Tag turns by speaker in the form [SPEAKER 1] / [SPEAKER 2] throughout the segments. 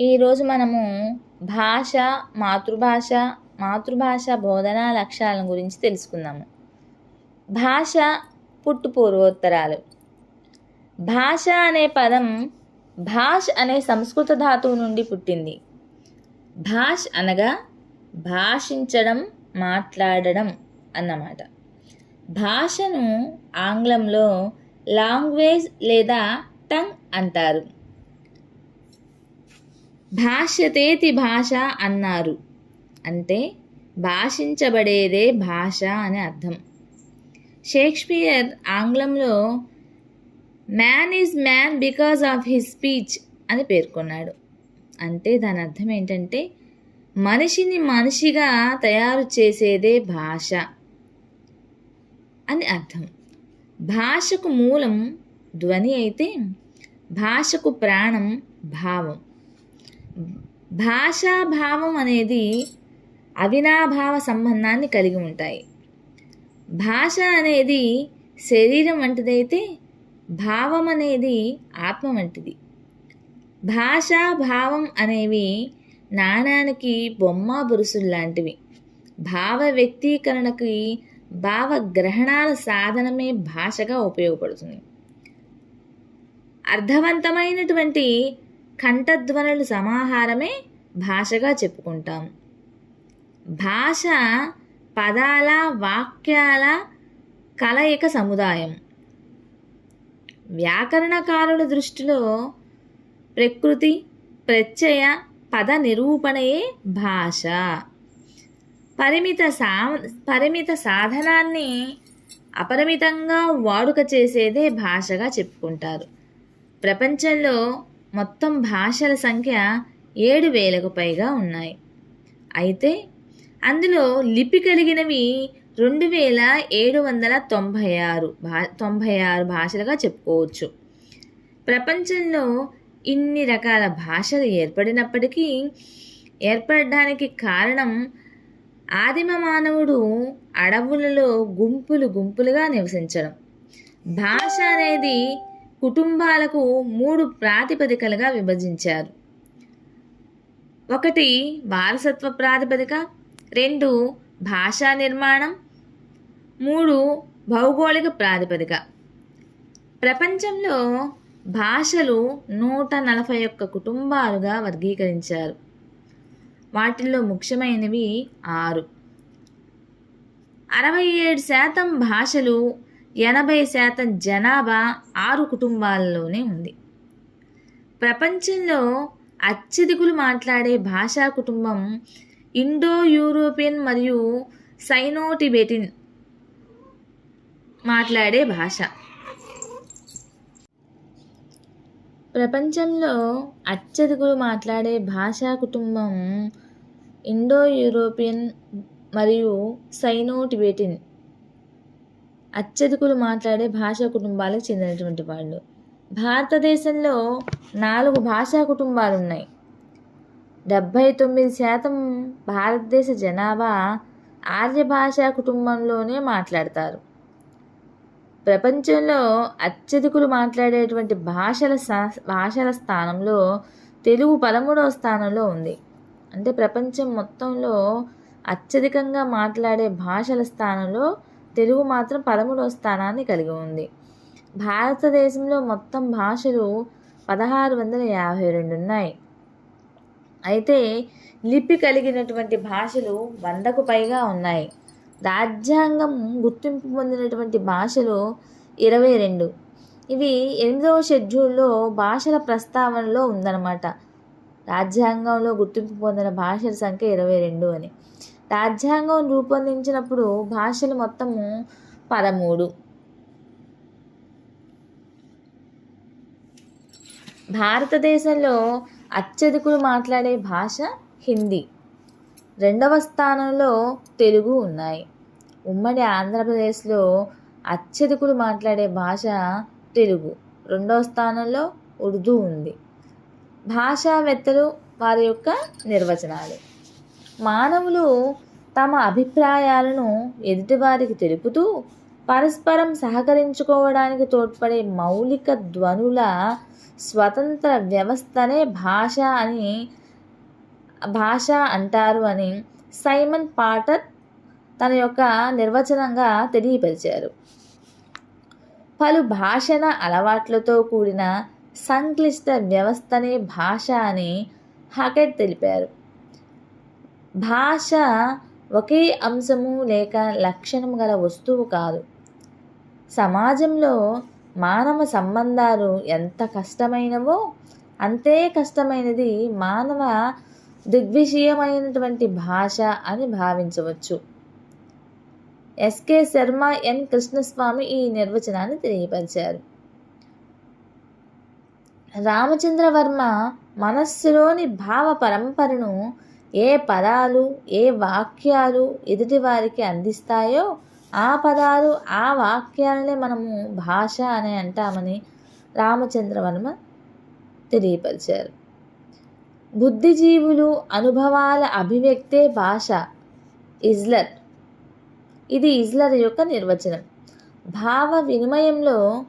[SPEAKER 1] ఈరోజు మనము భాష మాతృభాష మాతృభాష బోధనా లక్ష్యాల గురించి తెలుసుకుందాము. భాష పుట్టు పూర్వోత్తరాలు. భాష అనే పదం భాష్ అనే సంస్కృత ధాతువు నుండి పుట్టింది. భాష్ అనగా భాషించడం మాట్లాడడం అన్నమాట. భాషను ఆంగ్లంలో లాంగ్వేజ్ లేదా టంగ్ అంటారు. భాష్యతేతి భాష అన్నారు. అంటే భాషించబడేదే భాష అని అర్థం. షేక్స్పియర్ ఆంగ్లంలో man is man because of his speech అని పేర్కొన్నాడు. అంటే దాని అర్థం ఏంటంటే మనిషిని మనిషిగా తయారు చేసేదే భాష అని అర్థం. భాషకు మూలం ధ్వని అయితే భాషకు ప్రాణం భావం. భాషాభావం అనేది అవినాభావ సంబంధాన్ని కలిగి ఉంటాయి. భాష అనేది శరీరం వంటిదైతే భావం అనేది ఆత్మ వంటిది. భాష భావం అనేవి నాణానికి బొమ్మ బురుసులు లాంటివి. భావ వ్యక్తీకరణకి భావ గ్రహణాల సాధనమే భాషగా ఉపయోగపడుతుంది. అర్థవంతమైనటువంటి కంఠధ్వనుల సమాహారమే భాషగా చెప్పుకుంటాం. భాష పదాల వాక్యాల కలయిక సముదాయం. వ్యాకరణకారుల దృష్టిలో ప్రకృతి ప్రత్యయ పద నిరూపణయే భాష. పరిమిత సా పరిమిత సాధనాన్ని అపరిమితంగా వాడుక చేసేదే భాషగా చెప్పుకుంటారు. ప్రపంచంలో మొత్తం భాషల సంఖ్య ఏడు వేలకు పైగా ఉన్నాయి. అయితే అందులో లిపి కలిగినవి రెండు వేల ఏడు వందల తొంభై ఆరు భా తొంభై ఆరు భాషలుగా చెప్పుకోవచ్చు. ప్రపంచంలో ఇన్ని రకాల భాషలు ఏర్పడినప్పటికీ ఏర్పడడానికి కారణం ఆదిమ మానవుడు అడవులలో గుంపులు గుంపులుగా నివసించడం. భాష అనేది కుటుంబాలకు మూడు ప్రాతిపదికలుగా విభజించారు. ఒకటి వారసత్వ ప్రాతిపదిక రెండు భాషా నిర్మాణం మూడు భౌగోళిక ప్రాతిపదిక. ప్రపంచంలో భాషలు నూట నలభై ఒక్క కుటుంబాలుగా వర్గీకరించారు. వాటిల్లో ముఖ్యమైనవి ఆరు. అరవై ఏడు శాతం భాషలు ఎనభై శాతం జనాభా ఆరు కుటుంబాలలోనే ఉంది. ప్రపంచంలో అత్యధికులు మాట్లాడే భాషా కుటుంబం ఇండో యూరోపియన్ మరియు సైనో టిబెటిన్ మాట్లాడే భాష. ప్రపంచంలో అత్యధికులు మాట్లాడే భాషా కుటుంబం ఇండో యూరోపియన్ మరియు సైనో టిబెటిన్ అత్యధికులు మాట్లాడే భాషా కుటుంబాలకు చెందినటువంటి వాళ్ళు. భారతదేశంలో నాలుగు భాషా కుటుంబాలు ఉన్నాయి డెబ్భై తొమ్మిది శాతం భారతదేశ జనాభా ఆర్య భాషా కుటుంబంలోనే మాట్లాడతారు. ప్రపంచంలో అత్యధికులు మాట్లాడేటువంటి భాషల భాషల స్థానంలో తెలుగు పదమూడవ స్థానంలో ఉంది. అంటే ప్రపంచం మొత్తంలో అత్యధికంగా మాట్లాడే భాషల స్థానంలో తెలుగు మాత్రం పదమూడవ స్థానాన్ని కలిగి ఉంది. భారతదేశంలో మొత్తం భాషలు పదహారు వందల యాభై రెండు ఉన్నాయి. అయితే లిపి కలిగినటువంటి భాషలు వందకు పైగా ఉన్నాయి. రాజ్యాంగం గుర్తింపు పొందినటువంటి భాషలు ఇరవై రెండు. ఇవి ఎనిమిదవ షెడ్యూల్లో భాషల ప్రస్తావనలో ఉందన్నమాట. రాజ్యాంగంలో గుర్తింపు పొందిన భాషల సంఖ్య ఇరవై రెండు అని. రాజ్యాంగం రూపొందించినప్పుడు భాషలు మొత్తము పదమూడు. భారతదేశంలో అత్యధికులు మాట్లాడే భాష హిందీ. రెండవ స్థానంలో తెలుగు ఉన్నాయి. ఉమ్మడి ఆంధ్రప్రదేశ్లో అత్యధికులు మాట్లాడే భాష తెలుగు. రెండవ స్థానంలో ఉర్దూ ఉంది. భాషావేత్తలు వారి యొక్క నిర్వచనాలు. మానవులు తమ అభిప్రాయాలను ఎదుటివారికి తెలుపుతూ పరస్పరం సహకరించుకోవడానికి తోడ్పడే మౌలిక ధ్వనుల స్వతంత్ర వ్యవస్థనే భాష అని భాష అంటారు అని సైమన్ పాటర్ తన యొక్క నిర్వచనంగా తెలియపరిచారు. పలు భాషణ అలవాట్లతో కూడిన సంక్లిష్ట వ్యవస్థనే భాష అని హకెట్ తెలిపారు. భాష ఒకే అంశము లేక లక్షణము గల వస్తువు కాదు. సమాజంలో మానవ సంబంధాలు ఎంత కష్టమైనవో అంతే కష్టమైనది మానవ దిగ్విషయమైనటువంటి భాష అని భావించవచ్చు. ఎస్కే శర్మ ఎన్. కృష్ణస్వామి ఈ నిర్వచనాన్ని తెలియపరిచారు. రామచంద్రవర్మ మనస్సులోని భావ పరంపరను ఏ పదాలు ఏ వాక్యాలు ఎదుటివారికి అందిస్తాయో ఆ పదాలు ఆ వాక్యాలనే మనము భాష అని అంటామని రామచంద్రవర్మ తెలియపరిచారు. బుద్ధిజీవులు అనుభవాల అభివ్యక్తే భాష ఇజ్లర్. ఇది ఇజ్లర్ యొక్క నిర్వచనం. భావ వినిమయంలో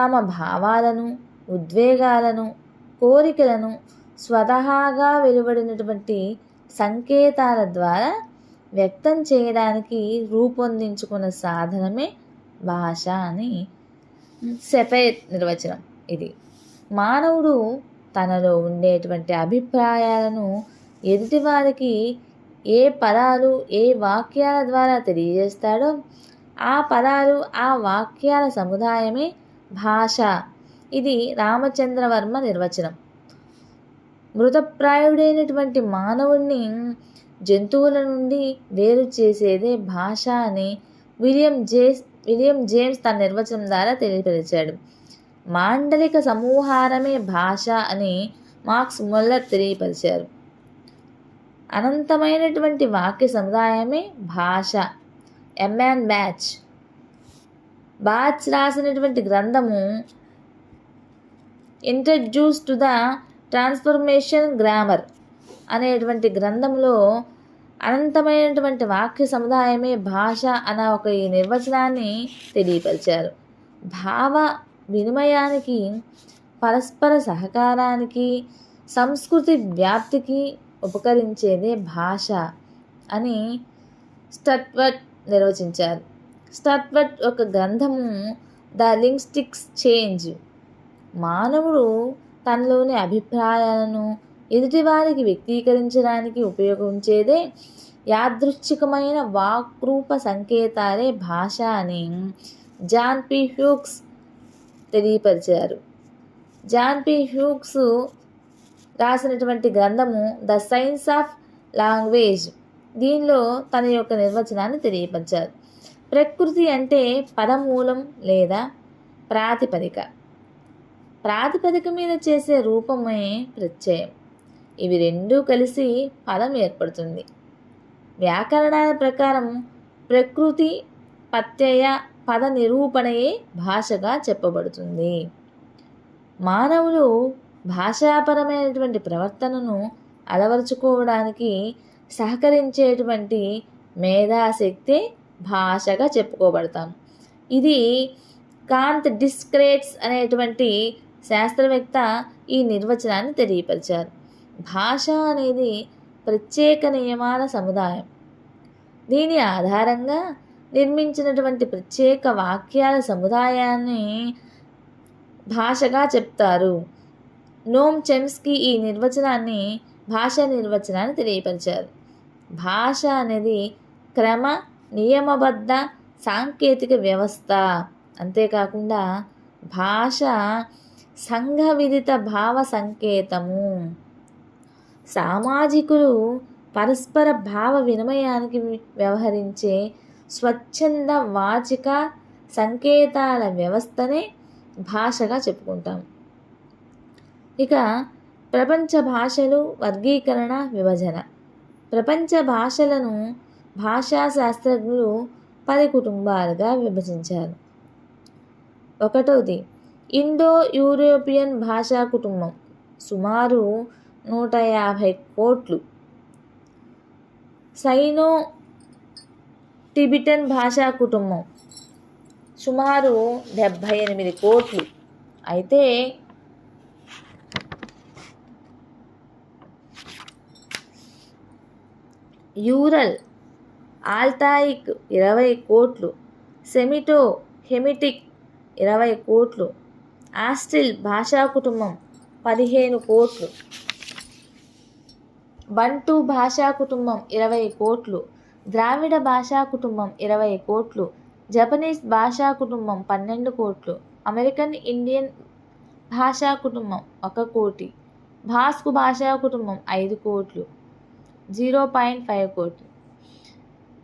[SPEAKER 1] తమ భావాలను ఉద్వేగాలను కోరికలను స్వతహాగా వెలువడినటువంటి సంకేతాల ద్వారా వ్యక్తం చేయడానికి రూపొందించుకున్న సాధనమే భాష అని సెఫైర్ నిర్వచనం ఇది. మానవుడు తనలో ఉండేటువంటి అభిప్రాయాలను ఎదుటివారికి ఏ పదాలు ఏ వాక్యాల ద్వారా తెలియజేస్తాడో ఆ పదాలు ఆ వాక్యాల సముదాయమే భాష. ఇది రామచంద్రవర్మ నిర్వచనం. మృతప్రాయుడైనటువంటి మానవుణ్ణి జంతువుల నుండి వేరు చేసేదే భాష అని విలియం జేస్ విలియం జేమ్స్ తన నిర్వచనం ద్వారా తెలియపరిచాడు. మాండలిక సమూహారమే భాష అని మార్క్స్ మొల్లర్ తెలియపరిచారు. అనంతమైనటువంటి వాక్య సముదాయమే భాష. ఎంఎన్ బ్యాచ్ బ్యాచ్ రాసినటువంటి గ్రంథము introduce to the transformation grammar అనేటువంటి గ్రంథంలో అనంతమైనటువంటి వాక్య సముదాయమే భాష అన్న ఒక ఈ నిర్వచనాన్ని తెలియపరిచారు. భావ వినిమయానికి పరస్పర సహకారానికి సంస్కృతి వ్యాప్తికి ఉపకరించేదే భాష అని స్టట్వట్ నిర్వచించారు. స్టట్వట్ ఒక గ్రంథము ద లింగ్స్టిక్స్ చేంజ్. మానవుడు తనలోని అభిప్రాయాలను ఎదుటివారికి వ్యక్తీకరించడానికి ఉపయోగించేదే యాదృచ్ఛికమైన వాక్రూప సంకేతాలే భాష అని John P. Hughes తెలియపరిచారు. John P. హ్యూక్స్ రాసినటువంటి గ్రంథము ద సైన్స్ ఆఫ్ లాంగ్వేజ్ దీనిలో తన యొక్క నిర్వచనాన్ని తెలియపరిచారు. ప్రకృతి అంటే పదమూలం లేదా ప్రాతిపదిక. ప్రాతిపదిక మీద చేసే రూపమే ప్రత్యయం. ఇవి రెండూ కలిసి పదం ఏర్పడుతుంది. వ్యాకరణాల ప్రకారం ప్రకృతి ప్రత్యయ పద నిరూపణయే భాషగా చెప్పబడుతుంది. మానవులు భాషాపరమైనటువంటి ప్రవర్తనను అలవరుచుకోవడానికి సహకరించేటువంటి మేధాశక్తి భాషగా చెప్పుకోబడతాం. ఇది కాంత్ డిస్క్రేట్స్ అనేటువంటి శాస్త్రవేత్త ఈ నిర్వచనాన్ని తెలియపరిచారు. భాష అనేది ప్రత్యేక నియమాల సముదాయం. దీని ఆధారంగా నిర్మించినటువంటి ప్రత్యేక వాక్యాల సముదాయాన్ని భాషగా చెప్తారు. నోమ్ చెమ్స్కి ఈ నిర్వచనాన్ని భాష నిర్వచనాన్ని తెలియపరిచారు. భాష అనేది క్రమ నియమబద్ధ సాంకేతిక వ్యవస్థ. అంతేకాకుండా భాష సంఘ విదిత భావ సంకేతము. సామాజికులు పరస్పర భావ వినిమయానికి వ్యవహరించే స్వచ్ఛంద వాచిక సంకేతాల వ్యవస్థనే భాషగా చెప్పుకుంటాం. ఇక ప్రపంచ భాషలు వర్గీకరణ విభజన. ప్రపంచ భాషలను భాషా శాస్త్రజ్ఞులు పది కుటుంబాలుగా విభజించారు. ఒకటోది ఇండో యూరోపియన్ భాషా కుటుంబం. సుమారు నూట యాభై కోట్లు. సైనో టిబిటన్ భాషా కుటుంబం. సుమారు డెబ్భై ఎనిమిది కోట్లు. అయితే యూరల్ ఆల్టాయిక్ ఇరవై కోట్లు. సెమిటో హెమిటిక్ ఇరవై కోట్లు. ఆస్ట్రిల్ భాషా కుటుంబం పదిహేను కోట్లు. బంటు భాషా కుటుంబం ఇరవై కోట్లు. ద్రావిడ భాషా కుటుంబం ఇరవై కోట్లు. జపనీస్ భాషా కుటుంబం పన్నెండు కోట్లు. అమెరికన్ ఇండియన్ భాషా కుటుంబం ఒక కోటి. భాస్కు భాషా కుటుంబం ఐదు కోట్లు. జీరో పాయింట్ ఫైవ్ కోట్లు.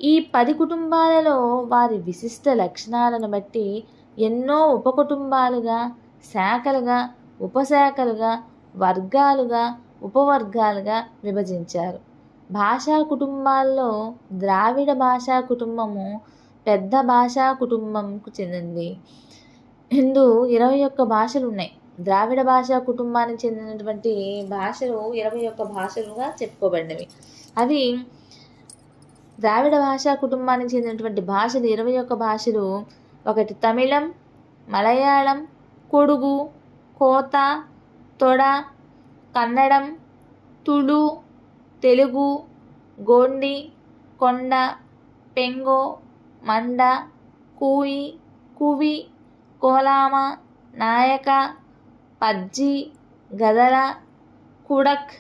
[SPEAKER 1] ఈ పది కుటుంబాలలో వారి విశిష్ట లక్షణాలను బట్టి ఎన్నో ఉపకుటుంబాలుగా శాఖలుగా ఉపశాఖలుగా వర్గాలుగా ఉపవర్గాలుగా విభజించారు. భాషా కుటుంబాల్లో ద్రావిడ భాషా కుటుంబము పెద్ద భాషా కుటుంబంకు చెందింది. ఇందు ఇరవై ఒక్క భాషలు ఉన్నాయి ద్రావిడ భాషా కుటుంబానికి చెందినటువంటి భాషలు ఇరవై ఒక్క భాషలుగా చెప్పుకోబడినవి. అవి ద్రావిడ భాషా కుటుంబానికి చెందినటువంటి భాషలు ఇరవై ఒక్క భాషలు. ఒకటి తమిళం మలయాళం కొడుగు కోత తొడ కన్నడం తుళు తెలుగు గోండి కొండ పెంగో మండ కూయి కువి కోలామ నాయక పజ్జి గదర కుడక్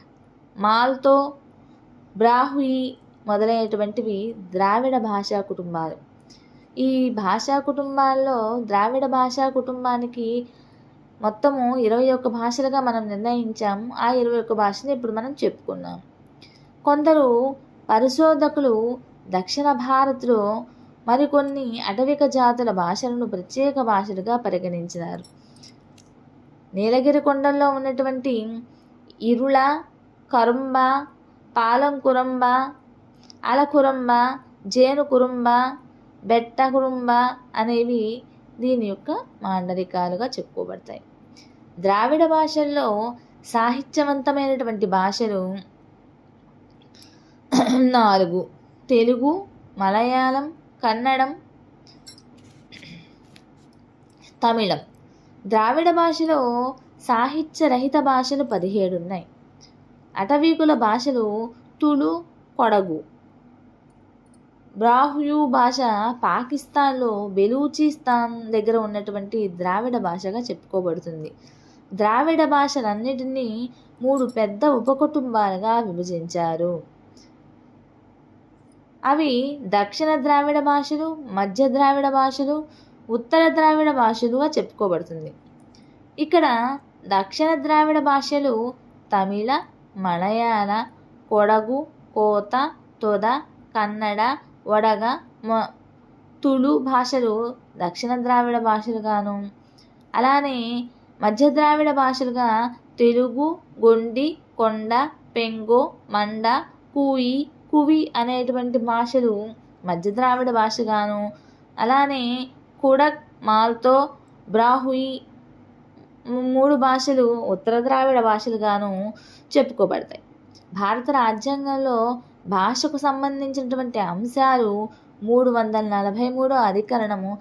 [SPEAKER 1] మాల్తో బ్రాహుయి మొదలైనటువంటివి ద్రావిడ భాషా కుటుంబాలు. ఈ భాషా కుటుంబాల్లో ద్రావిడ భాషా కుటుంబానికి మొత్తము ఇరవై ఒక్క భాషలుగా మనం నిర్ణయించాం. ఆ ఇరవై ఒక్క భాషని ఇప్పుడు మనం చెప్పుకున్నాం. కొందరు పరిశోధకులు దక్షిణ భారత్లో మరికొన్ని అటవిక జాతుల భాషలను ప్రత్యేక భాషలుగా పరిగణించినారు. నీలగిరి కొండల్లో ఉన్నటువంటి ఇరుళ కరుంబ పాలంకురంబ అలకురంబ జేనుకురుంబ బెట్టకురుంబ అనేవి దీని యొక్క మాండలికాలుగా చెప్పుకోబడతాయి. ద్రావిడ భాషల్లో సాహిత్యవంతమైనటువంటి భాషలు నాలుగు. తెలుగు మలయాళం కన్నడం తమిళం. ద్రావిడ భాషలో సాహిత్యరహిత భాషలు పదిహేడు ఉన్నాయి. అటవీకుల భాషలు తుళు కొడగు బ్రాహ్యు భాష పాకిస్తాన్లో బెలూచిస్తాన్ దగ్గర ఉన్నటువంటి ద్రావిడ భాషగా చెప్పుకోబడుతుంది. ద్రావిడ భాషలన్నిటినీ మూడు పెద్ద ఉపకుటుంబాలుగా విభజించారు. అవి దక్షిణ ద్రావిడ భాషలు మధ్య ద్రావిడ భాషలు ఉత్తర ద్రావిడ భాషలుగా చెప్పుకోబడుతుంది. ఇక్కడ దక్షిణ ద్రావిడ భాషలు తమిళ మలయాళ కొడగు కోత తొద కన్నడ వడగ మొ తుళు భాషలు దక్షిణ ద్రావిడ భాషలుగాను అలానే మధ్య ద్రావిడ భాషలుగా తెలుగు గొండి కొండ పెంగో మండ కూయి కువి అనేటువంటి భాషలు మధ్య ద్రావిడ భాషగాను అలానే కుడక్ మాల్తో బ్రాహుయి మూడు భాషలు ఉత్తర ద్రావిడ భాషలుగాను చెప్పుకోబడతాయి. భారత రాజ్యాంగంలో భాషకు సంబంధించినటువంటి అంశాలు మూడు వందల నలభై మూడో అధికరణము.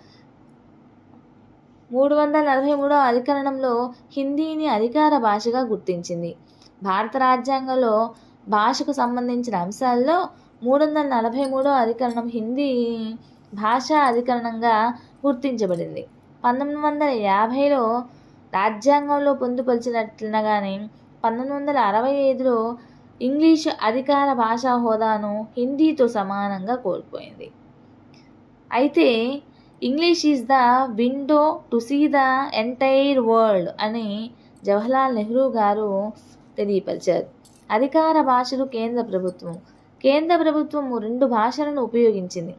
[SPEAKER 1] మూడు వందల నలభై మూడో అధికరణంలో హిందీని అధికార భాషగా గుర్తించింది. భారత రాజ్యాంగంలో భాషకు సంబంధించిన అంశాల్లో మూడు వందల నలభై మూడో అధికరణం హిందీ భాషా అధికరణంగా గుర్తించబడింది. పంతొమ్మిది వందల యాభైలో రాజ్యాంగంలో పొందుపరిచినట్లుగానే పంతొమ్మిది వందల అరవై ఐదులో ఇంగ్లీషు అధికార భాషా హోదాను హిందీతో సమానంగా కోల్పోయింది. అయితే English is the window to see the entire world అని జవహర్లాల్ నెహ్రూ గారు తెలియపరిచారు. అధికార భాషలు కేంద్ర ప్రభుత్వం కేంద్ర ప్రభుత్వం రెండు భాషలను ఉపయోగించింది.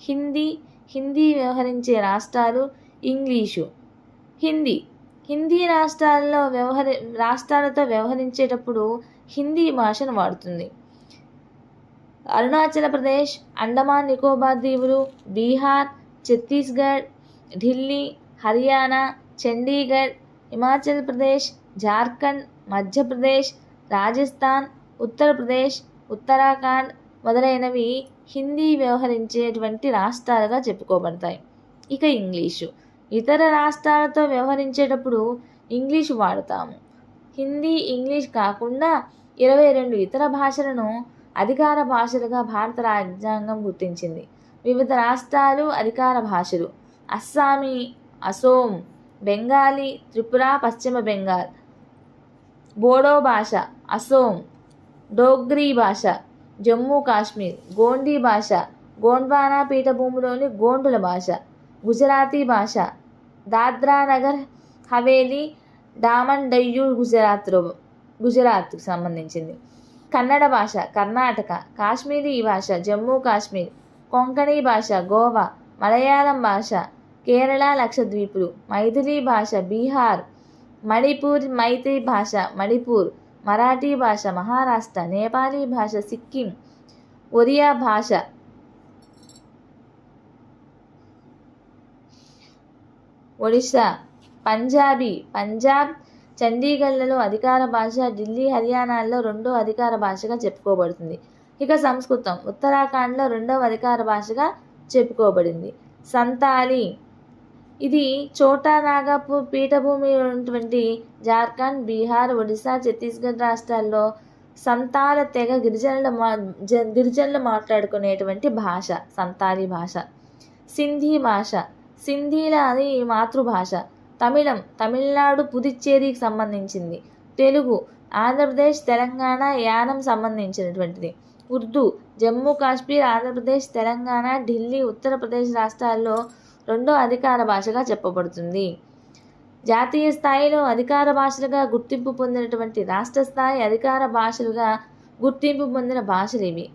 [SPEAKER 1] హిందీ హిందీ వ్యవహరించే రాష్ట్రాలు ఇంగ్లీషు. హిందీ హిందీ రాష్ట్రాల్లో వ్యవహరి రాష్ట్రాలతో వ్యవహరించేటప్పుడు హిందీ భాషను వాడుతుంది. అరుణాచల్ ప్రదేశ్ అండమాన్ నికోబార్ దీవులు బీహార్ ఛత్తీస్గఢ్ ఢిల్లీ హర్యానా చండీగఢ్ హిమాచల్ ప్రదేశ్ జార్ఖండ్ మధ్యప్రదేశ్ రాజస్థాన్ ఉత్తరప్రదేశ్ ఉత్తరాఖండ్ మొదలైనవి హిందీ వ్యవహరించేటువంటి రాష్ట్రాలుగా చెప్పుకోబడతాయి. ఇక ఇంగ్లీషు. ఇతర రాష్ట్రాలతో వ్యవహరించేటప్పుడు ఇంగ్లీషు వాడతాము. హిందీ ఇంగ్లీష్ కాకుండా ఇరవై రెండు ఇతర భాషలను అధికార భాషలుగా భారత రాజ్యాంగం గుర్తించింది. వివిధ రాష్ట్రాలు అధికార భాషలు. అస్సామీ అసోం బెంగాలీ త్రిపుర పశ్చిమ బెంగాల్. బోడో భాష అసోం. డోగ్రీ భాష జమ్మూ కాశ్మీర్. గోండీ భాష గోండ్వానా పీఠభూమిలోని గోండుల భాష. గుజరాతీ భాష దాద్రా నగర్ హవేలీ డామన్ డయ్యూ గుజరాత్లో గుజరాత్కు సంబంధించింది. కన్నడ భాష కర్ణాటక కాశ్మీరీ భాష జమ్మూ కాశ్మీర్ కొంకణి భాష గోవా మలయాళం భాష కేరళ లక్షద్వీపులు మైథిలీ భాష బీహార్ మణిపూర్ మైత్రి భాష మణిపూర్ మరాఠీ భాష మహారాష్ట్ర నేపాలీ భాష సిక్కిం ఒరియా భాష. ఒడిశా పంజాబీ పంజాబ్ చండీగఢ్లలో అధికార భాష ఢిల్లీ హర్యానాల్లో రెండో అధికార భాషగా చెప్పుకోబడుతుంది. ఇక సంస్కృతం ఉత్తరాఖండ్లో రెండవ అధికార భాషగా చెప్పుకోబడింది. సంతాలి. ఇది చోటా నాగపూర్ పీఠభూమి ఉన్నటువంటి జార్ఖండ్ బీహార్ ఒడిశా ఛత్తీస్గఢ్ రాష్ట్రాల్లో సంతాల తెగ గిరిజనుల మా గిరిజనులు మాట్లాడుకునేటువంటి భాష సంతాలి భాష. సింధీ భాష. సింధీల అది మాతృభాష. తమిళం తమిళనాడు పుదుచ్చేరికి సంబంధించింది. తెలుగు ఆంధ్రప్రదేశ్ తెలంగాణ యానం సంబంధించినటువంటిది. ఉర్దూ జమ్మూ కాశ్మీర్ ఆంధ్రప్రదేశ్ తెలంగాణ ఢిల్లీ ఉత్తరప్రదేశ్ రాష్ట్రాల్లో రెండో అధికార భాషగా చెప్పబడుతుంది. జాతీయ స్థాయిలో అధికార భాషలుగా గుర్తింపు పొందినటువంటి రాష్ట్ర స్థాయి అధికార భాషలుగా గుర్తింపు పొందిన భాషలు ఇవి.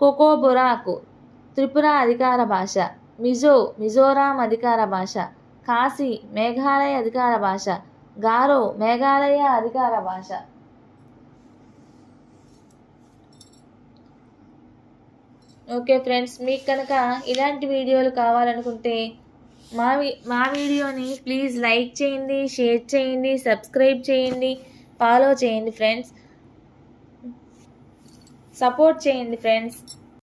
[SPEAKER 1] కొకోబొరాకు త్రిపుర అధికార భాష మిజో మిజోరాం అధికార భాష కాశీ మేఘాలయ అధికార భాష. గారో మేఘాలయ అధికార భాష. ఓకే ఫ్రెండ్స్ మీకు కనుక ఇలాంటి వీడియోలు కావాలనుకుంటే మా వీ మా వీడియోని ప్లీజ్ లైక్ చేయండి షేర్ చేయండి సబ్స్క్రైబ్ చేయండి ఫాలో చేయండి ఫ్రెండ్స్. సపోర్ట్ చేయండి ఫ్రెండ్స్.